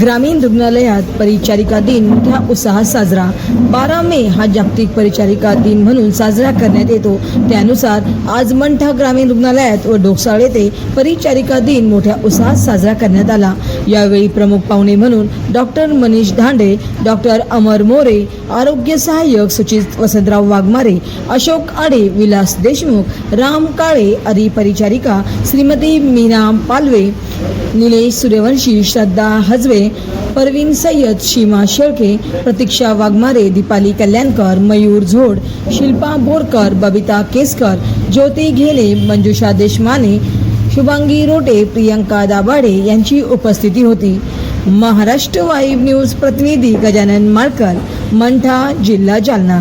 ग्रामीण रुग्णालयात परिचारिका दिन मोठ्या उत्साहात साजरा. बारा मे हा जागतिक परिचारिका दिन म्हणून साजरा करण्यात येतो. त्यानुसार आज मंठा ग्रामीण रुग्णालयात व डोकसाळ येथे परिचारिका दिन मोठ्या उत्साहात साजरा करण्यात आला. यावेळी प्रमुख पाहुणे म्हणून डॉक्टर मनीष धांडे डॉक्टर अमर मोरे आरोग्य सहाय्यक सुचित वसंतराव वाघमारे अशोक आडे विलास देशमुख राम काळे अरी परिचारिका श्रीमती मीना पालवे निलेश सूर्यवंशी श्रद्धा हजवे परवीन सय्यद सीमा शेळके प्रतीक्षा वाघमारे दीपाली कल्याणकर मयूर झोड शिल्पा बोरकर बबिता केसकर ज्योती घेले मंजुषा देशमाने शुभांगी रोटे प्रियंका दाभाडे यांची उपस्थिती होती. महाराष्ट्र वाईब न्यूज प्रतिनिधी गजानन माळकर मंठा जिल्हा जालना.